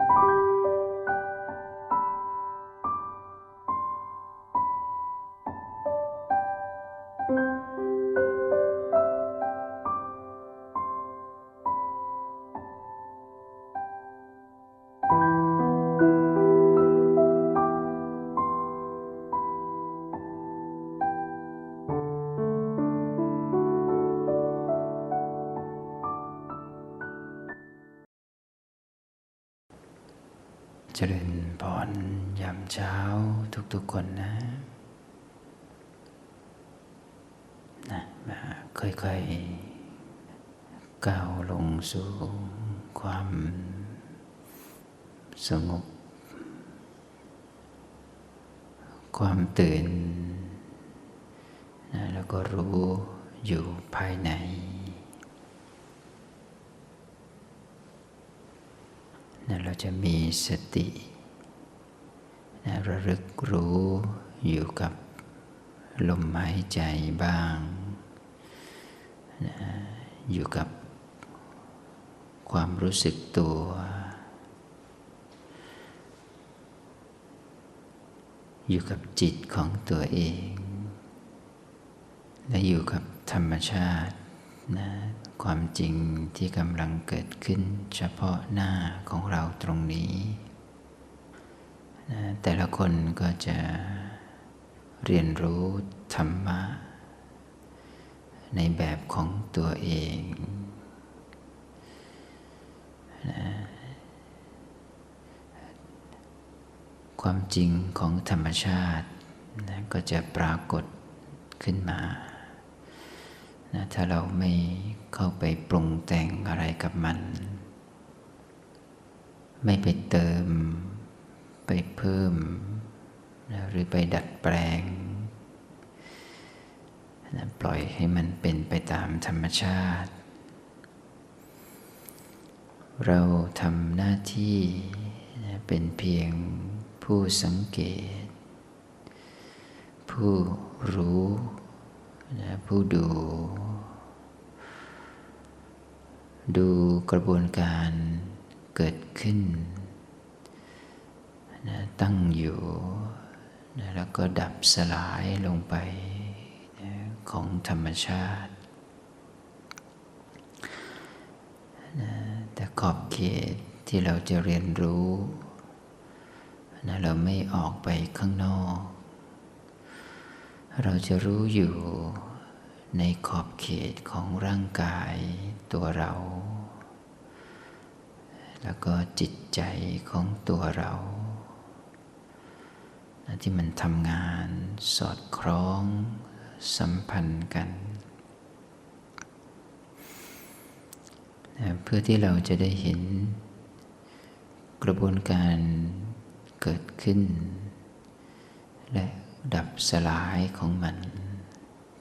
เทุกๆคนนะนะค่อยๆก้าวลงสู่ความสงบ ความตื่นนะแล้วก็รู้อยู่ภายในนะเราจะมีสติ ระลึกรู้อยู่กับลมหายใจบ้าง อยู่กับความรู้สึกตัว อยู่กับจิตของตัวเอง และอยู่กับธรรมชาตินะความจริงที่กำลังเกิดขึ้นเฉพาะหน้าของเราตรงนี้ นะแต่ละคนก็จะเรียนรู้ธรรมะ ในแบบของตัวเองนะความจริงของธรรมชาตินะก็จะปรากฏขึ้นมานะถ้าเราไม่เข้าไปปรุงแต่งอะไรกับมัน ไม่ไปเติม ไปเพิ่มนะหรือไปดัดแปลงนะปล่อยให้มันเป็นไปตามธรรมชาติ เราทำหน้าที่นะเป็นเพียงผู้สังเกต ผู้รู้นะผู้ดู ดูกระบวนการเกิดขึ้น นะตั้งอยู่นะแล้วก็ดับสลายลงไปนะของธรรมชาตินะแต่ขอบเขตที่เราจะเรียนรู้นะเราไม่ออกไปข้างนอก เราจะรู้อยู่ในขอบเขตของร่างกายตัวเรา แล้วก็จิตใจของตัวเรา ที่มันทำงานสอดคล้องสัมพันธ์กัน เพื่อที่เราจะได้เห็นกระบวนการเกิดขึ้น และดับสลายของมัน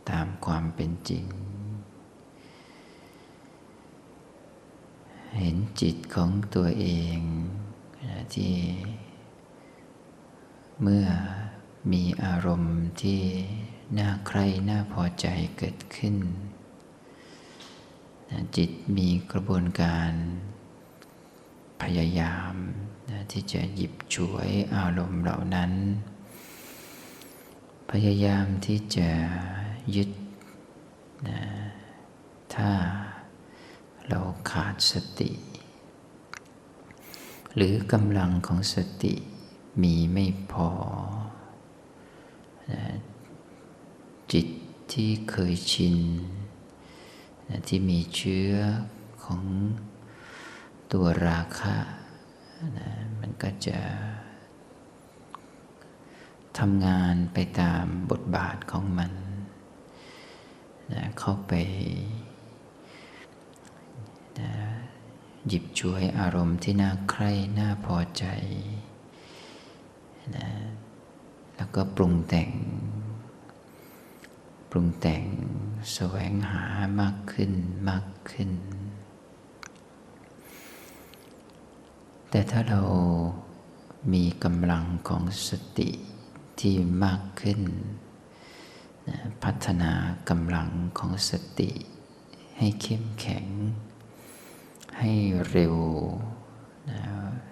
ตามความเป็นจริง เห็นจิตของตัวเองที่ เมื่อมีอารมณ์ที่น่าใคร่น่าพอใจเกิดขึ้น จิตมีกระบวนการพยายามที่จะหยิบฉวยอารมณ์เหล่านั้น พยายามที่จะยึดนะถ้าเราขาดสติ หรือกำลังของสติ มีไม่พอนะจิตที่เคยชินนะที่มีเชื้อของตัวราคะนะมันก็จะทำงานไปตามบทบาทของมันนะเข้าไปนะหยิบช่วยอารมณ์ที่น่าใคร่น่าพอใจ นะแล้วก็ปรุงแต่ง ปรุงแต่งแสวงหามากขึ้นมากขึ้น แต่ถ้าเรามีกำลังของสติที่มากขึ้น พัฒนากำลังของสติ ให้เข้มแข็ง ให้เร็ว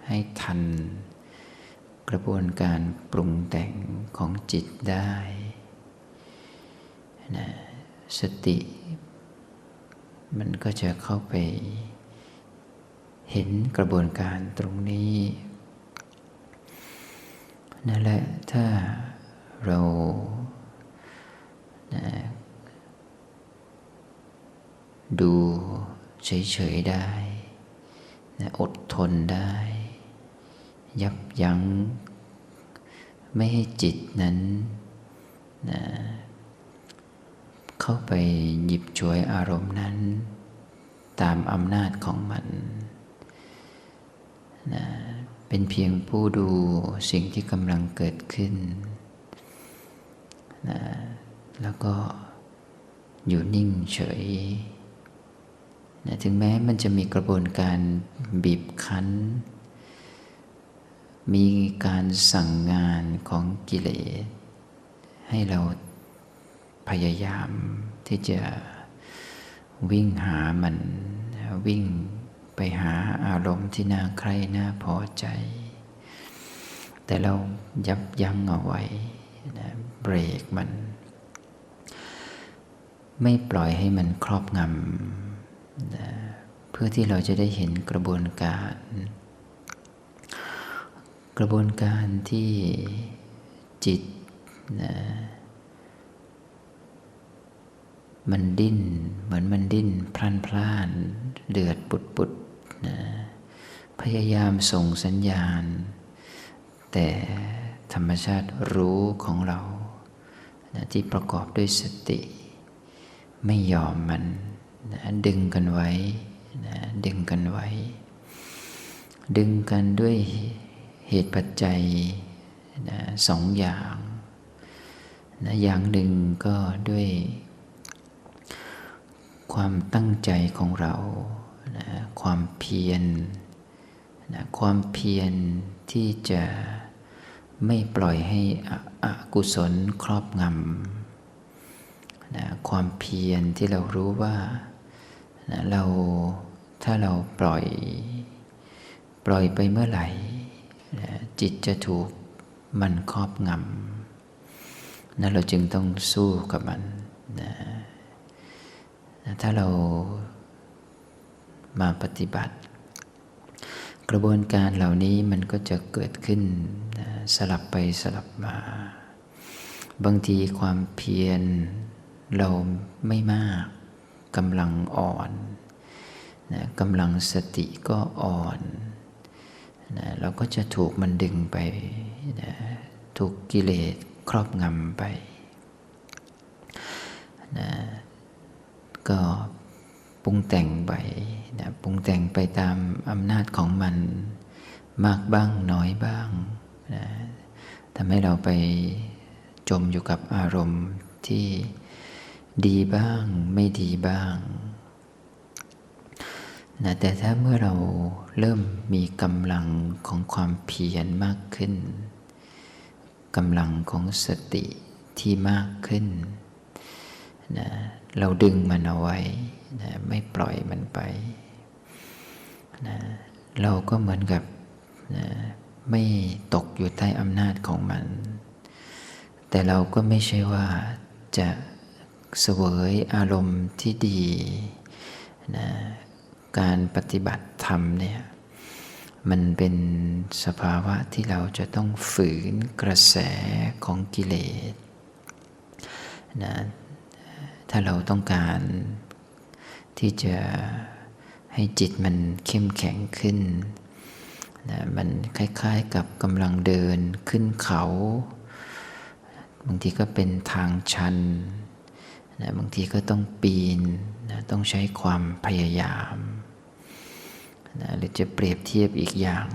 ให้ทัน กระบวนการปรุงแต่งของจิตได้นะสติ มันก็จะเข้าไป เห็นกระบวนการตรงนี้นั่นแหละถ้าเรานะดูเฉยๆได้นะอดทนได้ ยับยั้ง ไม่ให้จิตนั้นนะเข้าไปหยิบฉวยอารมณ์นั้น ตามอำนาจของมันนะเป็นเพียงผู้ดูสิ่งที่กำลังเกิดขึ้นนะแล้วก็อยู่นิ่งเฉยนะถึงแม้มันจะมีกระบวนการบีบคั้น มีการสั่งงานของกิเลสให้เราพยายามที่จะวิ่งหามัน วิ่งไปหาอารมณ์ที่น่าใคร่น่าพอใจ แต่เรายับยั้งเอาไว้นะเบรกมัน ไม่ปล่อยให้มันครอบงำนะเพื่อที่เราจะได้เห็นกระบวนการ กระบวนการที่จิตนะมันดิ้น เหมือนมันดิ้น พล่านพล่านเดือดปุดปุดนะพยายามส่งสัญญาณ แต่ธรรมชาติรู้ของเรานะที่ประกอบด้วยสติ ไม่ยอมมันนะดึงกันไว้นะดึงกันไว้ ดึงกันด้วย เหตุปัจจัยนะสองอย่างนะอย่างหนึ่งก็ด้วย ความตั้งใจของเรานะความเพียรนะความเพียรที่จะไม่ปล่อยให้อกุศลครอบงำนะความเพียรที่เรารู้ว่านะเราถ้าเราปล่อย ปล่อยไปเมื่อไหร่ จิตจะถูกมันครอบงำนะเราจึงต้องสู้กับมันนะถ้าเรามาปฏิบัติ กระบวนการเหล่านี้มันก็จะเกิดขึ้นนะสลับไปสลับมา บางทีความเพียรเราไม่มากกำลังอ่อนนะกำลังสติก็อ่อน นะเราก็จะถูกมันดึงไปนะถูกกิเลสครอบงำไปนะก็ปรุงแต่งไปนะปรุงแต่งไปตามอำนาจของมันมากบ้างน้อยบ้างนะทำให้เราไปจมอยู่กับอารมณ์ที่ดีบ้างไม่ดีบ้างนะแต่ถ้าเมื่อเรา เริ่มมีกำลังของความเพียรมากขึ้นกำลังของสติที่มากขึ้นนะเราดึงมันเอาไว้นะไม่ปล่อยมันไปนะเราก็เหมือนกับนะไม่ตกอยู่ใต้อำนาจของมัน แต่เราก็ไม่ใช่ว่าจะเสวยอารมณ์ที่ดีนะการปฏิบัติธรรมเนี่ย มันเป็นสภาวะที่เราจะต้องฝืนกระแสของกิเลสนะถ้าเราต้องการที่จะให้จิตมันเข้มแข็งขึ้นนะมันคล้ายๆกับกำลังเดินขึ้นเขา บางทีก็เป็นทางชันนะบางทีก็ต้องปีนนะต้องใช้ความพยายาม นะหรือจะเปรียบเทียบอีกอย่าง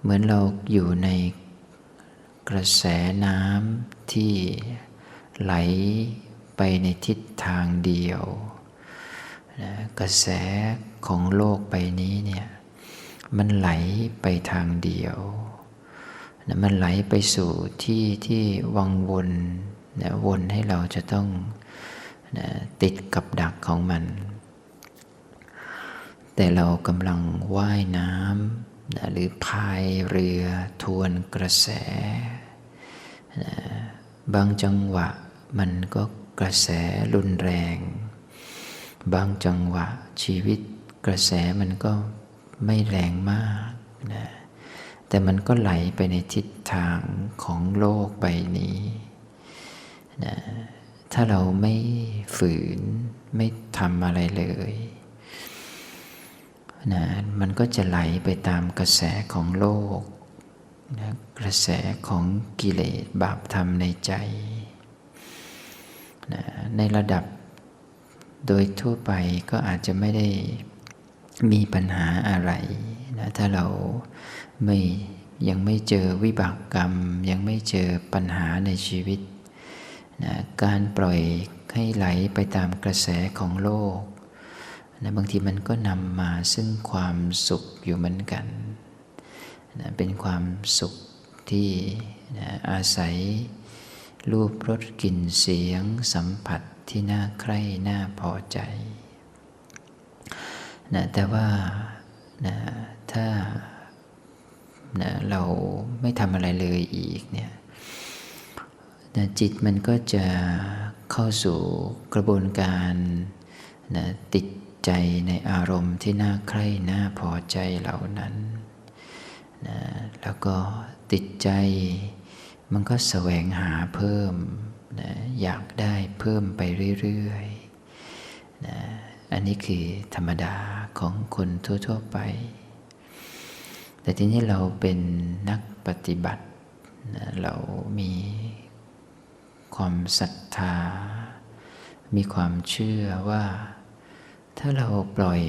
เหมือนเราอยู่ในกระแสน้ำที่ไหลไปในทิศทางเดียวนะกระแสของโลกใบนี้เนี่ยมันไหลไปทางเดียวนะมันไหลไปสู่ที่ที่วังวนนะวนให้เราจะต้องนะติดกับดักของมัน แต่เรากำลังว่ายน้ำนะหรือพายเรือทวนกระแสนะบางจังหวะมันก็กระแสรุนแรง บางจังหวะชีวิตกระแสมันก็ไม่แรงมากนะแต่มันก็ไหลไปในทิศทางของโลกใบนี้นะถ้าเราไม่ฝืนไม่ทำอะไรเลย นะมันก็จะไหลไปตามกระแสของโลกนะกระแสของกิเลสบาปธรรมในใจนะในระดับโดยทั่วไปก็อาจจะไม่ได้มีปัญหาอะไรนะถ้าเราไม่ยังไม่เจอวิบากกรรม ยังไม่เจอปัญหาในชีวิตนะการปล่อยให้ไหลไปตามกระแสของโลก นะบางทีมันก็นำมาซึ่งความสุขอยู่เหมือนกันนะเป็นความสุขที่นะอาศัย รูปรสกลิ่นเสียงสัมผัสที่น่าใคร่น่าพอใจนะแต่ว่านะถ้านะเราไม่ทำอะไรเลยอีกเนี่ยนะจิตมันก็จะเข้าสู่กระบวนการนะติด ใจในอารมณ์ที่น่าใคร่น่าพอใจเหล่านั้นนะแล้วก็ติดใจ มันก็แสวงหาเพิ่มนะอยากได้เพิ่มไปเรื่อยๆนะอันนี้คือธรรมดาของคนทั่วๆไป แต่ทีนี้เราเป็นนักปฏิบัตินะเรามีความศรัทธา มีความเชื่อว่า ถ้าเราปล่อย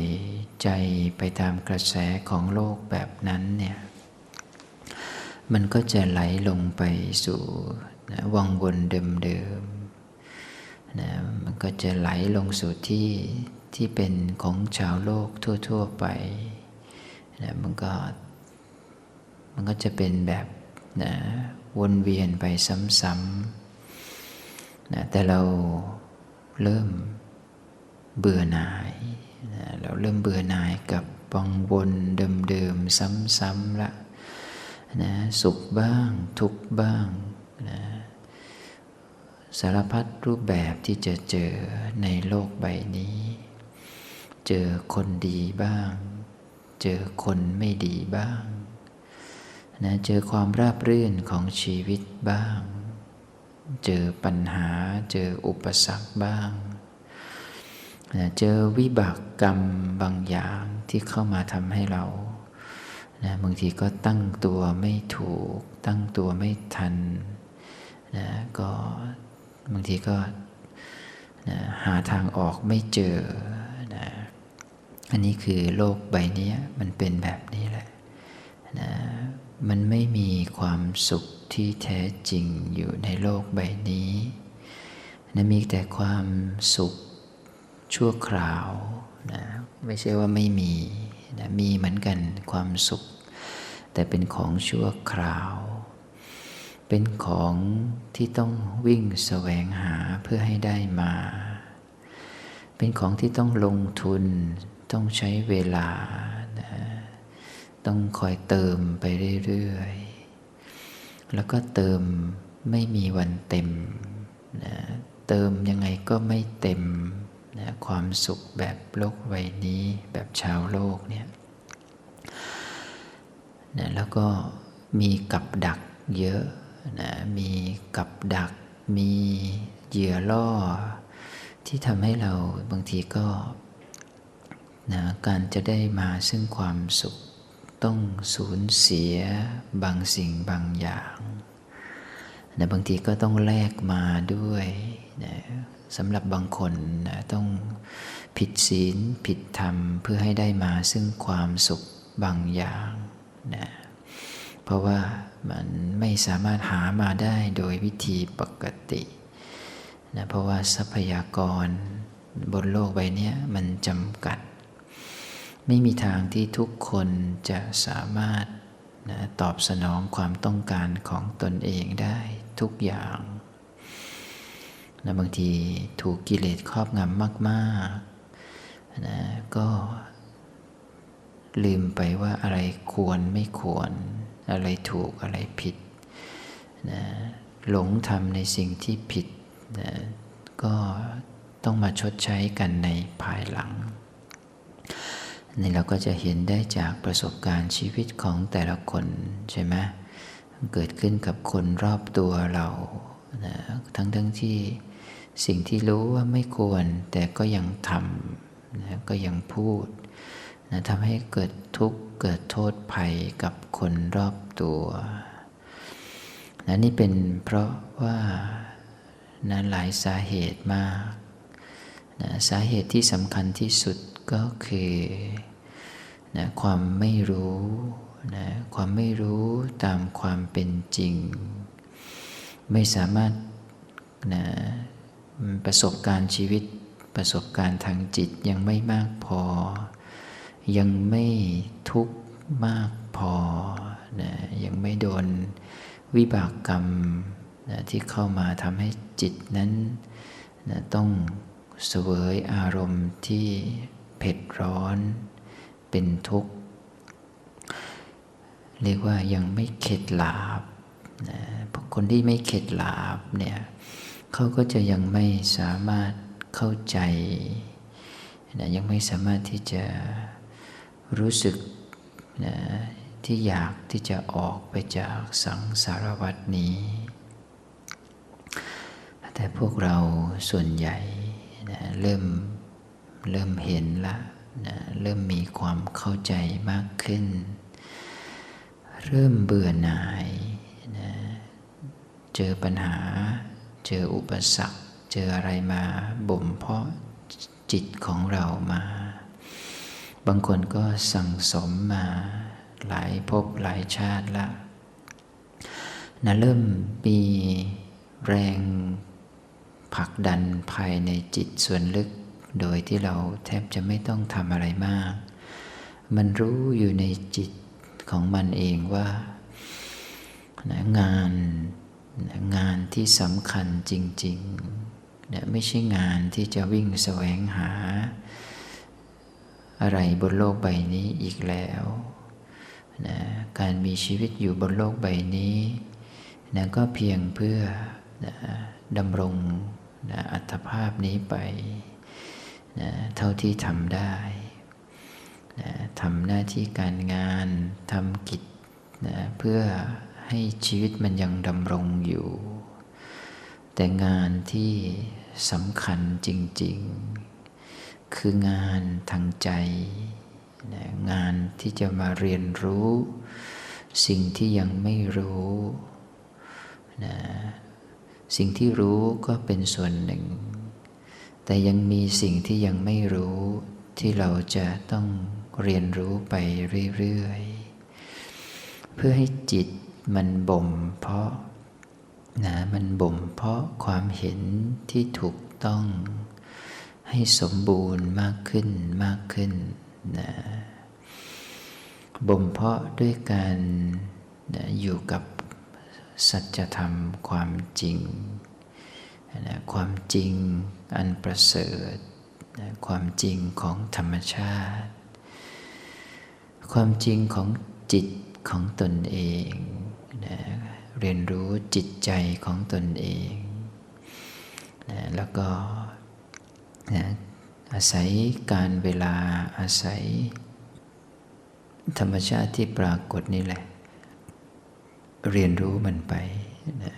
ใจไปตามกระแสของโลกแบบนั้นเนี่ย มันก็จะไหลลงไปสู่นะวังวนเดิมๆนะมันก็จะไหลลงสู่ที่ที่เป็นของชาวโลกทั่ว ๆไปนะมันก็มันก็จะเป็นแบบนะวนเวียนไปซ้ำๆนะแต่เราเริ่ม เบื่อหน่ายนะเราเริ่มเบื่อหน่ายกับวังวนเดิมๆซ้ำๆละนะสุขบ้างทุกบ้างนะสารพัดรูปแบบที่จะเจอในโลกใบนี้ เจอคนดีบ้าง เจอคนไม่ดีบ้างนะเจอความราบรื่นของชีวิตบ้าง เจอปัญหาเจออุปสรรคบ้าง เจอวิบากกรรมบางอย่างที่เข้ามาทำให้เรานะบางทีก็ตั้งตัวไม่ถูก ตั้งตัวไม่ทันนะก็บางทีก็นะหาทางออกไม่เจอนะอันนี้คือโลกใบนี้มันเป็นแบบนี้แหละนะมันไม่มีความสุขที่แท้จริงอยู่ในโลกใบนี้นะมีแต่ความสุข ชั่วคราวนะไม่ใช่ว่าไม่มีนะมีเหมือนกันความสุข แต่เป็นของชั่วคราว เป็นของที่ต้องวิ่งแสวงหาเพื่อให้ได้มา เป็นของที่ต้องลงทุน ต้องใช้เวลานะต้องคอยเติมไปเรื่อยๆ แล้วก็เติมไม่มีวันเต็มนะเติมยังไงก็ไม่เต็ม นะความสุขแบบโลกใบนี้แบบชาวโลกเนี่ยนะแล้วก็มีกับดักเยอะนะมีกับดัก มีเหยื่อล่อ ที่ทำให้เราบางทีก็นะการจะได้มาซึ่งความสุข ต้องสูญเสียบางสิ่งบางอย่าง นะบางทีก็ต้องแลกมาด้วยนะสำหรับบางคนนะต้องผิดศีลผิดธรรมเพื่อให้ได้มาซึ่งความสุขบางอย่างนะเพราะว่ามันไม่สามารถหามาได้โดยวิธีปกตินะเพราะว่าทรัพยากรบนโลกใบนี้มันจำกัด ไม่มีทางที่ทุกคนจะสามารถนะตอบสนองความต้องการของตนเองได้ ทุกอย่างนะบางทีถูกกิเลสครอบงำมากๆนะก็ลืมไปว่าอะไรควรไม่ควร อะไรถูกอะไรผิดนะหลงทำในสิ่งที่ผิดนะก็ต้องมาชดใช้กันในภายหลังนี่เราก็จะเห็นได้จากประสบการณ์ชีวิตของแต่ละคนใช่ไหม เกิดขึ้นกับคนรอบตัวเรานะทั้งทั้งที่สิ่งที่รู้ว่าไม่ควร แต่ก็ยังทำนะก็ยังพูดนะทำให้เกิดทุกข์เกิดโทษภัยกับคนรอบตัวนะนี่เป็นเพราะว่านะหลายสาเหตุมากนะสาเหตุที่สำคัญที่สุดก็คือนะความไม่รู้ นะความไม่รู้ตามความเป็นจริง ไม่สามารถนะประสบการณ์ชีวิตประสบการณ์ทางจิตยังไม่มากพอ ยังไม่ทุกข์มากพอนะยังไม่โดนวิบากกรรมนะที่เข้ามาทำให้จิตนั้นนะต้องเสวยอารมณ์ที่เผ็ดร้อนเป็นทุกข์ เรียกว่ายังไม่เข็ดหลาบนะพวกคนที่ไม่เข็ดหลาบเนี่ยเขาก็จะยังไม่สามารถเข้าใจนะยังไม่สามารถที่จะรู้สึกนะที่อยากที่จะออกไปจากสังสารวัฏนี้ แต่พวกเราส่วนใหญ่นะเริ่มเริ่มเห็นละนะเริ่มมีความเข้าใจมากขึ้น เริ่มเบื่อหน่ายนะเจอปัญหา เจออุปสรรค เจออะไรมาบ่มเพาะจิตของเรามา บางคนก็สั่งสมมาหลายภพหลายชาติละนะเริ่มมีแรงผลักดันภายในจิตส่วนลึก โดยที่เราแทบจะไม่ต้องทำอะไรมาก มันรู้อยู่ในจิต ของมันเองว่านะงานนะงานที่สำคัญจริงๆนะไม่ใช่งานที่จะวิ่งแสวงหา อะไรบนโลกใบนี้อีกแล้วนะการมีชีวิตอยู่บนโลกใบนี้นะก็เพียงเพื่อนะดำรงนะอัตภาพนี้ไปนะเท่าที่ทำได้ นะทำหน้าที่การงานทำกิจนะเพื่อให้ชีวิตมันยังดำรงอยู่ แต่งานที่สำคัญจริง ๆ คืองานทางใจนะงานที่จะมาเรียนรู้ สิ่งที่ยังไม่รู้นะสิ่งที่รู้ก็เป็นส่วนหนึ่ง แต่ยังมีสิ่งที่ยังไม่รู้ที่เราจะต้อง เรียนรู้ไปเรื่อยๆ เพื่อให้จิตมันบ่มเพาะนะมันบ่มเพาะความเห็นที่ถูกต้อง ให้สมบูรณ์มากขึ้นมากขึ้นนะบ่มเพาะด้วยการนะอยู่กับสัจธรรมความจริงนะความจริงอันประเสริฐนะความจริงของธรรมชาติ ความจริงของจิตของตนเองนะเรียนรู้จิตใจของตนเองนะแล้วก็นะอาศัยการเวลาอาศัย ธรรมชาติที่ปรากฏนี่แหละ เรียนรู้มันไปนะ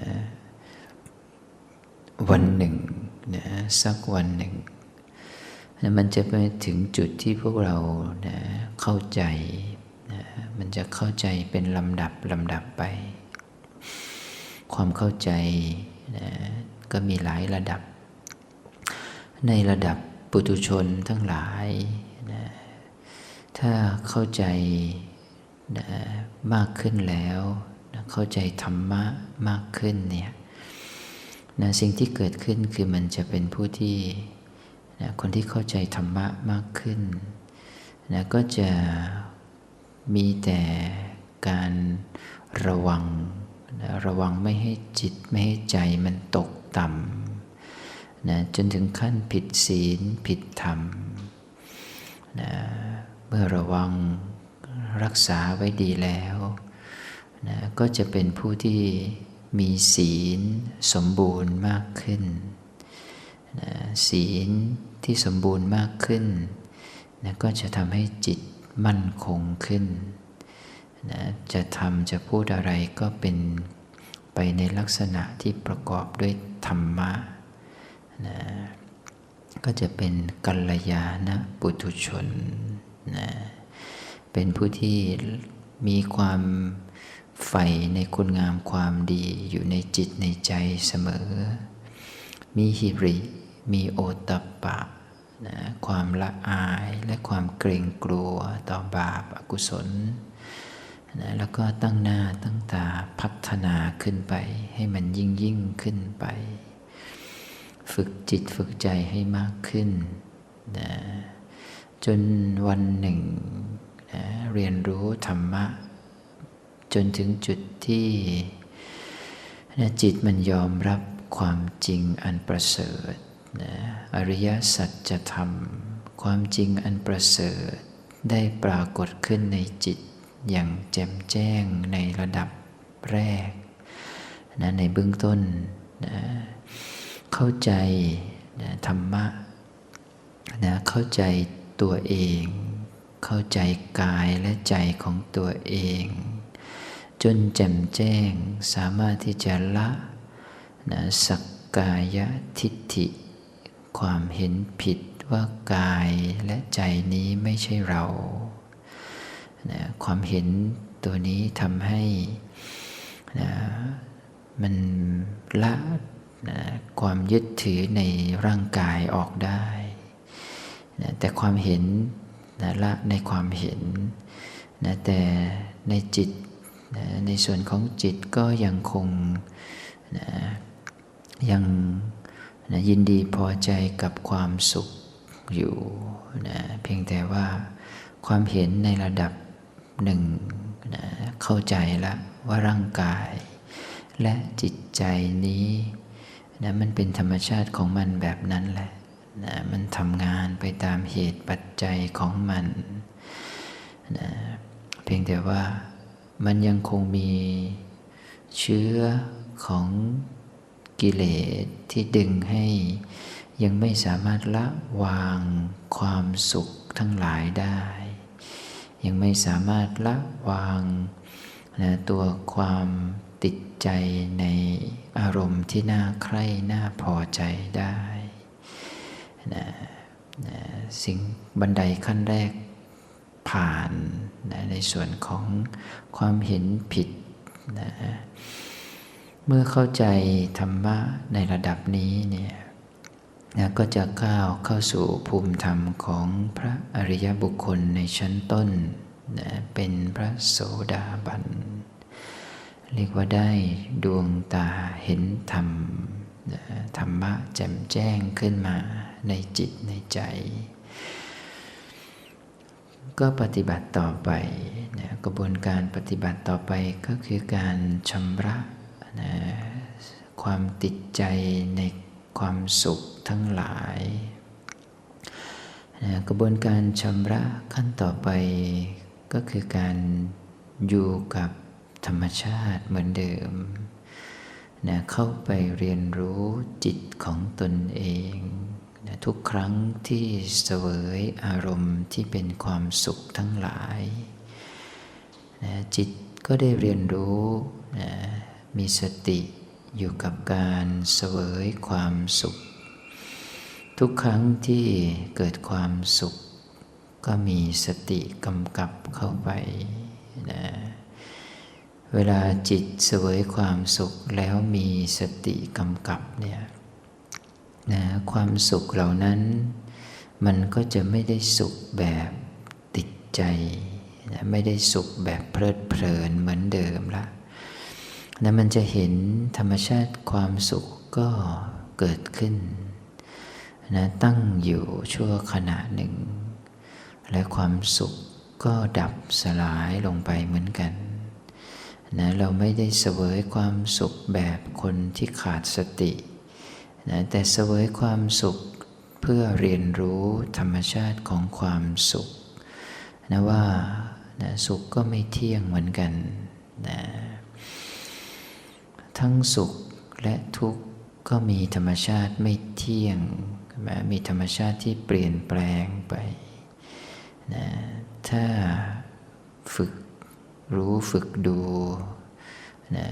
วันหนึ่งนะสักวันหนึ่ง มันจะไปถึงจุดที่พวกเรานะเข้าใจนะมันจะเข้าใจเป็นลำดับลำดับไป ความเข้าใจนะก็มีหลายระดับ ในระดับปุถุชนทั้งหลายนะถ้าเข้าใจนะมากขึ้นแล้วนะเข้าใจธรรมะมากขึ้นเนี่ยนะสิ่งที่เกิดขึ้นคือมันจะเป็นผู้ที่ นะคนที่เข้าใจธรรมะมากขึ้นนะก็จะมีแต่การระวังนะระวังไม่ให้จิตไม่ให้ใจมันตกต่ำนะจนถึงขั้นผิดศีลผิดธรรมนะเมื่อระวังรักษาไว้ดีแล้วนะก็จะเป็นผู้ที่มีศีลสมบูรณ์มากขึ้นนะศีล ที่สมบูรณ์มากขึ้นนะก็จะทำให้จิตมั่นคงขึ้นนะจะทำจะพูดอะไรก็เป็นไปในลักษณะที่ประกอบด้วยธรรมะนะก็จะเป็นกัลยาณปุถุชนนะเป็นผู้ที่มีความใฝ่ในคุณงามความดีอยู่ในจิตในใจเสมอ มีหิริ มีโอตปปะนะความละอายและความเกรงกลัวต่อบาปอากุศลนะแล้วก็ตั้งหน้าตั้งตาพัฒนาขึ้นไป ให้มันยิ่งยิ่งขึ้นไป ฝึกจิตฝึกใจให้มากขึ้นนะจนวันหนึ่งนะเรียนรู้ธรรมะ จนถึงจุดที่นะจิตมันยอมรับความจริงอันประเสริฐ นะอริยสัจธรรม ความจริงอันประเสริฐ ได้ปรากฏขึ้นในจิต อย่างแจ่มแจ้งในระดับแรกนะในเบื้องต้นนะเข้าใจนะธรรมะนะเข้าใจตัวเอง เข้าใจกายและใจของตัวเอง จนแจ่มแจ้งสามารถที่จะละนะสักกายทิฏฐิ ความเห็นผิดว่ากายและใจนี้ไม่ใช่เรานะความเห็นตัวนี้ทำให้นะมันละนะความยึดถือในร่างกายออกได้นะแต่ความเห็นนะละในความเห็นนะแต่ในจิตนะในส่วนของจิตก็ยังคงนะยัง นะยินดีพอใจกับความสุขอยู่นะเพียงแต่ว่าความเห็นในระดับหนึ่งนะเข้าใจแล้วว่าร่างกาย และจิตใจนี้นะมันเป็นธรรมชาติของมันแบบนั้นแหละนะมันทำงานไปตามเหตุปัจจัยของมันนะเพียงแต่ว่ามันยังคงมีเชื้อของ กิเลสที่ดึงให้ยังไม่สามารถละวางความสุขทั้งหลายได้ ยังไม่สามารถละวางนะตัวความติดใจในอารมณ์ที่น่าใคร่น่าพอใจได้นะนะสิ่งบันไดขั้นแรกผ่านนะในส่วนของความเห็นผิดนะ เมื่อเข้าใจธรรมะในระดับนี้เนี่ยนะก็จะก้าวเข้าสู่ภูมิธรรมของพระอริยบุคคลในชั้นต้นนะเป็นพระโสดาบัน เรียกว่าได้ดวงตาเห็นธรรมนะธรรมะแจ่มแจ้งขึ้นมาในจิตในใจ ก็ปฏิบัติต่อไปนะกระบวนการปฏิบัติต่อไปก็คือการชำระ นะความติดใจในความสุขทั้งหลายนะกระบวนการชำระขั้นต่อไปก็คือการอยู่กับธรรมชาติเหมือนเดิมนะเข้าไปเรียนรู้จิตของตนเองนะทุกครั้งที่เสวยอารมณ์ที่เป็นความสุขทั้งหลายนะจิตก็ได้เรียนรู้นะ มีสติอยู่กับการเสวยความสุข ทุกครั้งที่เกิดความสุข ก็มีสติกำกับเข้าไปนะเวลาจิตเสวยความสุขแล้วมีสติกำกับเนี่ยนะความสุขเหล่านั้น มันก็จะไม่ได้สุขแบบติดใจนะไม่ได้สุขแบบเพลิดเพลินเหมือนเดิมละ นะมันจะเห็นธรรมชาติความสุขก็เกิดขึ้นนะตั้งอยู่ชั่วขณะหนึ่ง และความสุขก็ดับสลายลงไปเหมือนกันนะเราไม่ได้เสวยความสุขแบบคนที่ขาดสตินะแต่เสวยความสุขเพื่อเรียนรู้ธรรมชาติของความสุขนะว่านะสุขก็ไม่เที่ยงเหมือนกันนะ ทั้งสุขและทุกข์ก็มีธรรมชาติไม่เที่ยงนะมีธรรมชาติที่เปลี่ยนแปลงไปนะถ้าฝึกรู้ฝึกดูนะ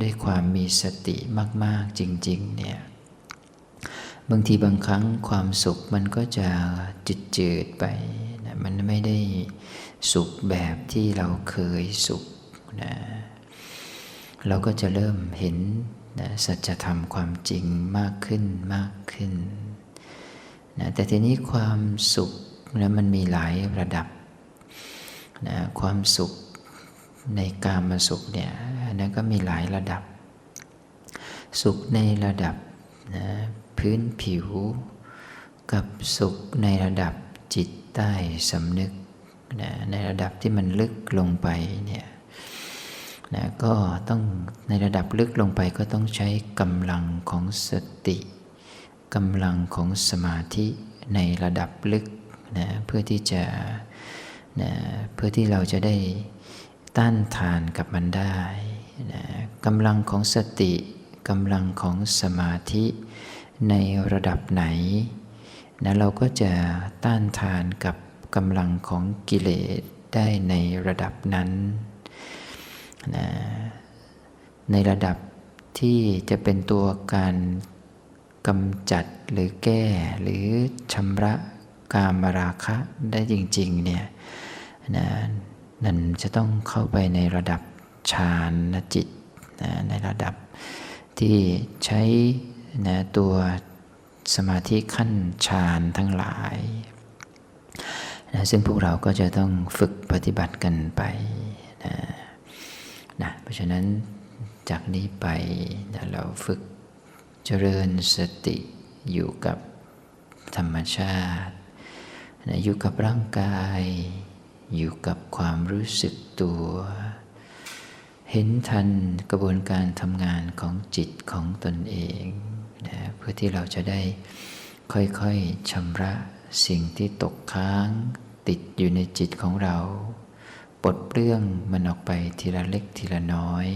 ด้วยความมีสติมาก ๆ จริง ๆ เนี่ย บางทีบางครั้งความสุขมันก็จะจืดจืดๆไปนะมันไม่ได้สุขแบบที่เราเคยสุขนะ เราก็จะเริ่มเห็นนะสัจธรรมความจริงมากขึ้นมากขึ้นนะแต่ทีนี้ความสุขนะมันมีหลายระดับนะความสุขในกามสุขเนี่ยนนั้นก็มีหลายระดับ สุขในระดับนะพื้นผิว กับสุขในระดับจิตใต้สำนึกนะในระดับที่มันลึกลงไปเนี่ย นะก็ต้องในระดับลึกลงไปก็ต้องใช้กำลังของสติกำลังของสมาธิในระดับลึกนะเพื่อที่จะนะเพื่อที่เราจะได้ต้านทานกับมันได้นะกำลังของสติกำลังของสมาธิในระดับไหนนะเราก็จะต้านทานกับกำลังของกิเลสได้ในระดับนั้น นะในระดับที่จะเป็นตัวการกำจัดหรือแก้หรือชำระกามราคะได้จริงๆเนี่ยนะนั่นจะต้องเข้าไปในระดับฌานจิตนะในระดับที่ใช้นะตัวสมาธิขั้นฌานทั้งหลายนะซึ่งพวกเราก็จะต้องฝึกปฏิบัติกันไปนะ นะเพราะฉะนั้นจากนี้ไปนะเราฝึกเจริญสติอยู่กับธรรมชาตินะอยู่กับร่างกาย อยู่กับความรู้สึกตัว เห็นทันกระบวนการทำงานของจิตของตนเองนะเพื่อที่เราจะได้ค่อยๆชำระสิ่งที่ตกค้างติดอยู่ในจิตของเรา ปลดเปลื้องมันออกไปทีละเล็กทีละน้อย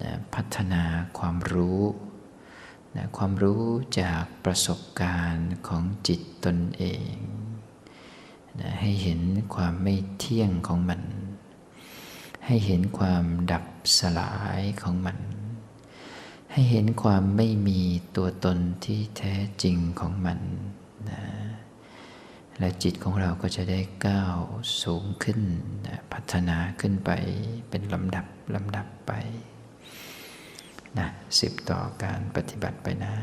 นะพัฒนาความรู้นะความรู้จากประสบการณ์ของจิตตนเองนะให้เห็นความไม่เที่ยงของมัน ให้เห็นความดับสลายของมัน ให้เห็นความไม่มีตัวตนที่แท้จริงของมันนะ และจิตของเราก็จะได้ก้าวสูงขึ้นนะพัฒนาขึ้นไปเป็นลำดับลำดับไปนะสิบต่อการปฏิบัติไปนะ